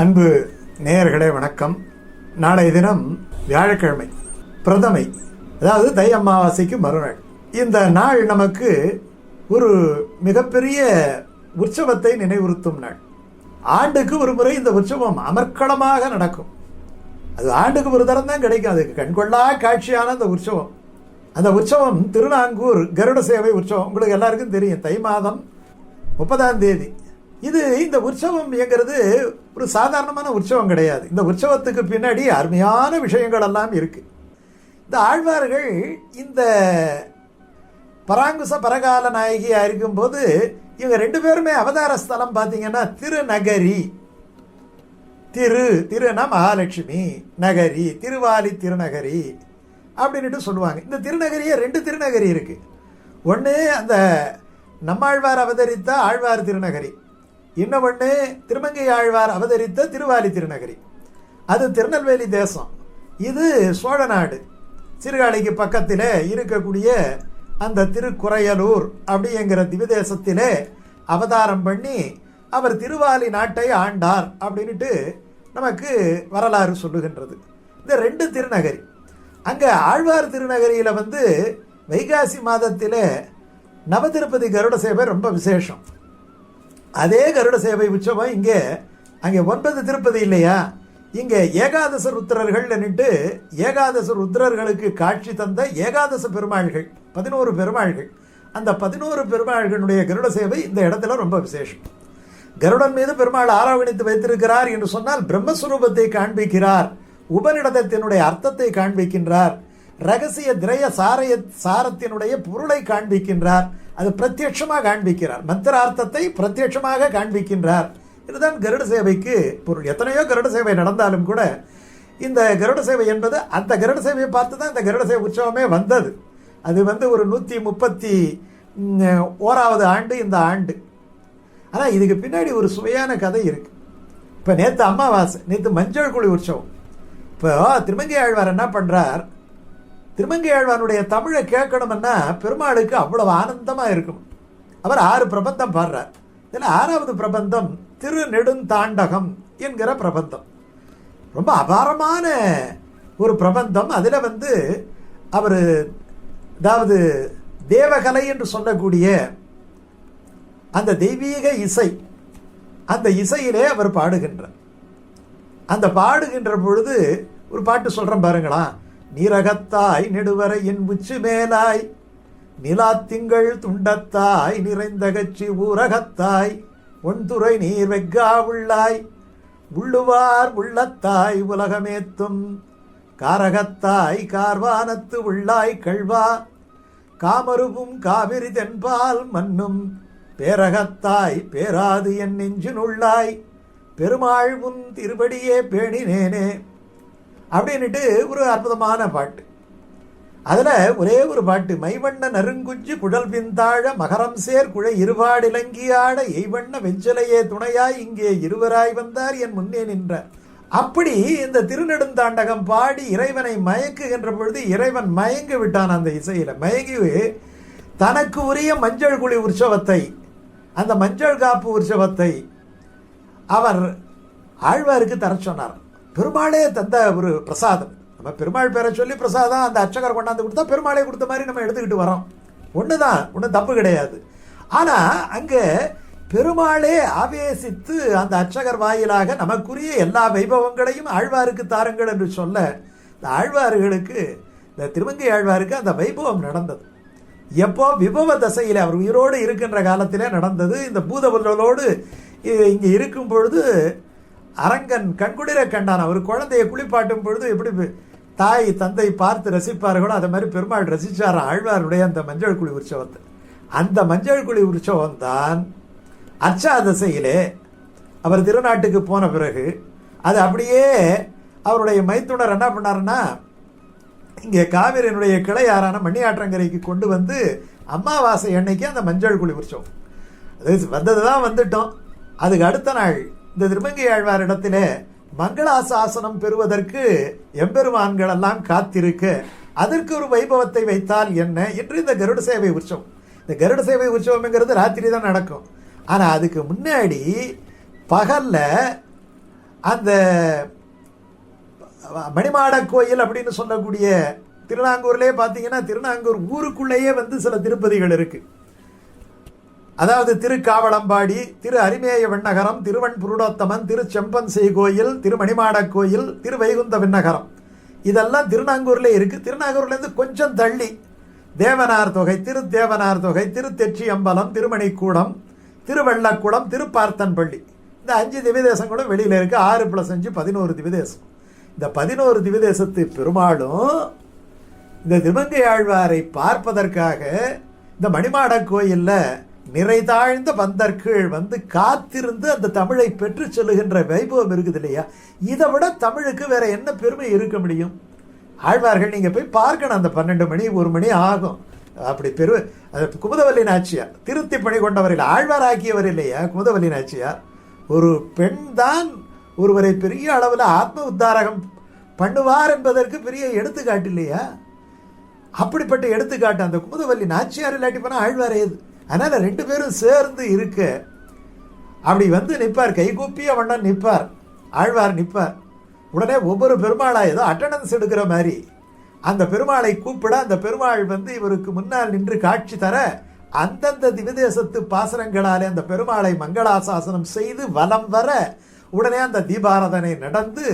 அன்பு நேயர்களே வணக்கம். நாளைய தினம் வியாழக்கிழமை பிரதமை அதாவது தை அமாவாசைக்கு மறுநாள். இந்த நாள் நமக்கு ஒரு மிகப்பெரிய உற்சவத்தை நினைவுறுத்தும் நாள். ஆண்டுக்கு ஒரு முறை இந்த உற்சவம் அமர்க்களமாக நடக்கும். அது ஆண்டுக்கு ஒரு தரம் தான் கிடைக்கும். அதுக்கு கண்கொள்ளா காட்சியான அந்த உற்சவம். அந்த உற்சவம் திருநாங்கூர் கருட சேவை உற்சவம். உங்களுக்கு எல்லாருக்கும் தெரியும். தை மாதம் முப்பதாம் தேதி. இது இந்த உற்சவம் எங்கிறது ஒரு சாதாரணமான உற்சவம் கிடையாது. இந்த உற்சவத்துக்கு பின்னாடி அருமையான விஷயங்கள் எல்லாம் இருக்குது இந்த ஆழ்வார்கள் இந்த பராங்குச பரகால நாயகியாக இருக்கும்போது இவங்க ரெண்டு பேருமே அவதார ஸ்தலம் பார்த்தீங்கன்னா திருநகரி. திரு திருனா மகாலட்சுமி நகரி திருவாலி திருநகரி அப்படின்ட்டு சொல்லுவாங்க. இந்த திருநகரியே ரெண்டு திருநகரி இருக்குது ஒன்று அந்த நம்மாழ்வார் அவதரித்த ஆழ்வார் திருநகரி. இன்னொன்று திருமங்கை ஆழ்வார் அவதரித்த திருவாலி திருநகரி. அது திருநெல்வேலி தேசம். இது சோழ நாடு. சீர்காழிக்கு பக்கத்தில் இருக்கக்கூடிய அந்த திருக்குறையலூர் அப்படிங்கிற திவிதேசத்திலே அவதாரம் பண்ணி அவர் திருவாலி நாட்டை ஆண்டார் அப்படின்ட்டு நமக்கு வரலாறு சொல்லுகின்றது. இந்த ரெண்டு திருநகரி. அங்கே ஆழ்வார் திருநகரியில் வந்து வைகாசி மாதத்தில் நவதிருப்பதி கருட சேவை ரொம்ப விசேஷம். அதே கருட சேவை உற்சவம் இங்கே அங்கே ஒன்பது திருப்பதி இல்லையா? இங்கே ஏகாதச ருத்ரர்கள்னுட்டு ஏகாதச உத்திரர்களுக்கு காட்சி தந்த ஏகாதச பெருமாள்கள் பதினோரு பெருமாள்கள். அந்த பதினோரு பெருமாள்களுடைய கருட சேவை இந்த இடத்துல ரொம்ப விசேஷம். கருடன் மீது பெருமாள் ஆராவணித்து வைத்திருக்கிறார் என்று சொன்னால் பிரம்மஸ்வரூபத்தை காண்பிக்கிறார். உபநிடதத்தினுடைய அர்த்தத்தை காண்பிக்கின்றார். ரகசிய திரய சாரைய சாரத்தினுடைய பொருளை காண்பிக்கின்றார். அது பிரத்யட்சமாக காண்பிக்கிறார். மந்திரார்த்தத்தை பிரத்யட்சமாக காண்பிக்கின்றார். இதுதான் கருட சேவைக்கு பொருள். எத்தனையோ கருட சேவை நடந்தாலும் கூட இந்த கருட சேவை என்பது அந்த கருட சேவையை பார்த்து தான் இந்த கருட சேவை உற்சவமே வந்தது. அது வந்து ஒரு நூற்றி முப்பத்தி ஓராவது ஆண்டு இந்த ஆண்டு. ஆனால் இதுக்கு பின்னாடி ஒரு சுவையான கதை இருக்குது இப்போ நேற்று அமாவாசை நேற்று மஞ்சள் குழி உற்சவம். இப்போ திருமங்கை ஆழ்வார் என்ன பண்ணுறார் திருமங்கையாழ்வானுடைய தமிழை கேட்கணும்னா பெருமாளுக்கு அவ்வளவு ஆனந்தமாக இருக்கும். அவர் ஆறு பிரபந்தம் பாடுறார். இதில் ஆறாவது பிரபந்தம் திரு நெடுந்தாண்டகம் என்கிற பிரபந்தம். ரொம்ப அபாரமான ஒரு பிரபந்தம். அதில் வந்து அவர் அதாவது தேவகலை என்று சொல்லக்கூடிய அந்த தெய்வீக இசை அந்த இசையிலே அவர் பாடுகின்றார். அந்த பாடுகின்ற பொழுது ஒரு பாட்டு சொல்கிறேன் பாருங்களா நீரகத்தாய் நெடுவரையின் உச்சி மேலாய் நிலாத்திங்கள் துண்டத்தாய் நிறைந்த கட்சி ஊரகத்தாய் ஒன்துறை நீர் வெக்கா உள்ளாய் உள்ளுவார் உள்ளத்தாய் உலகமேத்தும் காரகத்தாய் கார்வானத்து உள்ளாய் கழ்வா காமருவும் காவிரி தென்பால் மன்னும் பேரகத்தாய் பேராது என் நெஞ்சினுள்ளாய் பெருமாள் முன் திருபடியே பேணினேனே. அப்படின்னுட்டு ஒரு அற்புதமான பாட்டு. அதில் ஒரே ஒரு பாட்டு மைவண்ண நறுங்குஞ்சு குழல் பிந்தாழ மகரம் சேர் குழை இருபாடிலங்கியாட எய்வண்ண வெஞ்சலையே துணையாய் இங்கே இருவராய் வந்தார் என் முன்னே நின்றார் அப்படி இந்த திருநெடுந்தாண்டகம் பாடி இறைவனை மயக்குகின்ற பொழுது இறைவன் மயங்கி விட்டான் அந்த இசையில். மயங்கி தனக்கு உரிய மஞ்சள் குழி உற்சவத்தை அந்த மஞ்சள் காப்பு உற்சவத்தை அவர் ஆழ்வாருக்கு தர சொன்னார். பெருமாளே தந்த ஒரு பிரசாதம். நம்ம பெருமாள் பேரை சொல்லி பிரசாதம் அந்த அர்ச்சகர் கொண்டாந்து கொடுத்தா பெருமாளே கொடுத்த மாதிரி நம்ம எடுத்துக்கிட்டு வரோம். ஒன்று தான் ஒன்றும் தப்பு கிடையாது. ஆனால் அங்கே பெருமாளே ஆவேசித்து அந்த அர்ச்சகர் வாயிலாக நமக்குரிய எல்லா வைபவங்களையும் ஆழ்வாருக்கு தாருங்கள் என்று சொல்ல இந்த ஆழ்வார்களுக்கு இந்த திருமங்கை ஆழ்வாருக்கு அந்த வைபவம் நடந்தது. எப்போ விபவ தசையில் அவர் உயிரோடு இருக்கின்ற காலத்திலே நடந்தது இந்த பூதபுல்லோடு இங்கே இருக்கும் பொழுது அரங்கன் கண்குளிர கண்டான். அவர் குழந்தையை குளிப்பாட்டும் பொழுது எப்படி தாய் தந்தை பார்த்து ரசிப்பார்களோ அதை மாதிரி பெருமாள் ரசித்தார் ஆழ்வாருடைய அந்த மஞ்சள் குழி உற்சவத்தை. அந்த மஞ்சள் குழி உற்சவம் தான் அச்சாதசையிலே அவர் திருநாட்டுக்கு போன பிறகு அது அப்படியே அவருடைய மைத்துனர் என்ன பண்ணாருன்னா இங்கே காவிரியினுடைய கிளையாரான மணியாற்றங்கரைக்கு கொண்டு வந்து அமாவாசை அன்னைக்கு அந்த மஞ்சள் குழி உற்சவம். அது வந்தது தான் வந்துட்டோம். அதுக்கு அடுத்த நாள் இந்த திருமங்கை ஆழ்வார் இடத்திலே மங்களாசாசனம் பெறுவதற்கு எம்பெருமான்கள் எல்லாம் காத்திருக்க. அதற்கு ஒரு வைபவத்தை வைத்தால் என்ன? என்று இந்த கருட சேவை உற்சவம். இந்த கருட சேவை உற்சவம்ங்கிறது ராத்திரி தான் நடக்கும். ஆனால் அதுக்கு முன்னாடி பகல்ல அந்த மணிமாட கோயில் அப்படின்னு சொல்லக்கூடிய திருநாங்கூர்லேயே பார்த்தீங்கன்னா திருநாங்கூர் ஊருக்குள்ளேயே வந்து சில திருப்பதிகள் இருக்குது அதாவது திருக்காவளம்பாடி திரு அரிமேய விண்ணகரம் திருவன் புருடோத்தமன் திரு செம்பன் கோயில் திருமணிமாட கோயில் திரு வைகுந்த விண்ணகரம் இதெல்லாம் திருநாங்கூர்லேயே இருக்குது திருநாங்கூர்லேருந்து கொஞ்சம் தள்ளி. தேவனார் தொகை திரு தேவனார் தொகை திரு அம்பலம் திருமணிக்கூடம் திருவள்ளக்குளம் திருப்பார்த்தன்பள்ளி. இந்த அஞ்சு திவிதேசங்களும் வெளியில் இருக்குது ஆறு ப்ளஸ் அஞ்சு பதினோரு திவிதேசம். இந்த பதினோரு திவிதேசத்து பெருமாளும் இந்த திருமங்கை ஆழ்வாரை பார்ப்பதற்காக இந்த மணிமாட கோயிலில் நிறைதாழ்ந்த பந்தர்கள் வந்து காத்திருந்து அந்த தமிழை பெற்று செல்லுகின்ற வைபவம் இருக்குது இல்லையா? இதை விட தமிழுக்கு வேற என்ன பெருமை இருக்க முடியும்? ஆழ்வார்கள் நீங்க போய் பார்க்கணும். அந்த பன்னெண்டு மணி ஒரு மணி ஆகும். அப்படி பெரு அது குமுதவல்லி நாச்சியார் திருத்தி பணி கொண்டவரில் ஆழ்வார் ஆக்கியவர் இல்லையா குமுதவல்லி நாச்சியார்? ஒரு பெண் தான் ஒருவரை பெரிய அளவில் ஆத்ம உத்தாரகம் பண்ணுவார் என்பதற்கு பெரிய எடுத்துக்காட்டு இல்லையா? அப்படிப்பட்ட எடுத்துக்காட்டு அந்த குமுதவல்லி நாச்சியார் இல்லாட்டி போனால் ஆழ்வார் ஏது அதனால் ரெண்டு பேரும் சேர்ந்து இருக்க. அப்படி வந்து நிற்பார் கைகூப்பிய வண்ணம் நிற்பார் ஆழ்வார் நிற்பார். உடனே ஒவ்வொரு பெருமாளாக ஏதோ அட்டண்டன்ஸ் எடுக்கிற மாதிரி. அந்த பெருமாளை கூப்பிட அந்த பெருமாள் வந்து இவருக்கு முன்னால் நின்று காட்சி தர அந்தந்த திவிதேசத்து பாசனங்களாலே அந்த பெருமாளை மங்களாசாசனம் செய்து வலம் வர உடனே அந்த தீபாராதனை நடந்து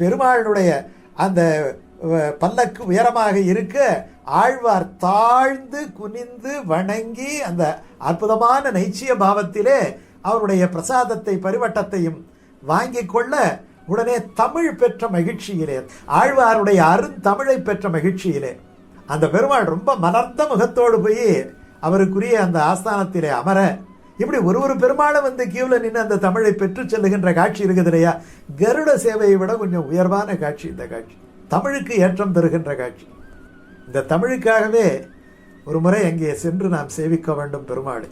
பெருமாளுடைய அந்த பல்லக்கு உயரமாக இருக்க ஆழ்வார் தாழ்ந்து குனிந்து வணங்கி அந்த அற்புதமான நைச்சிய பாவத்திலே அவருடைய பிரசாதத்தை பரிவட்டத்தையும் வாங்கி கொள்ள உடனே தமிழ் பெற்ற மகிழ்ச்சியிலே ஆழ்வாருடைய அருந்தமிழை பெற்ற மகிழ்ச்சியிலே அந்த பெருமாள் ரொம்ப மலர்ந்த முகத்தோடு போய் அவருக்குரிய அந்த ஆஸ்தானத்திலே அமர இப்படி ஒரு ஒரு பெருமாளும் வந்து கியூவில் நின்று அந்த தமிழை பெற்று செல்லுகின்ற காட்சி இருக்குது இல்லையா? கருட சேவையை விட கொஞ்சம் உயர்வான காட்சி இந்த காட்சி. தமிழுக்கு ஏற்றம் தருகின்ற காட்சி. இந்த தமிழுக்காகவே ஒரு முறை அங்கே சென்று நாம் சேவிக்க வேண்டும் பெருமாளை.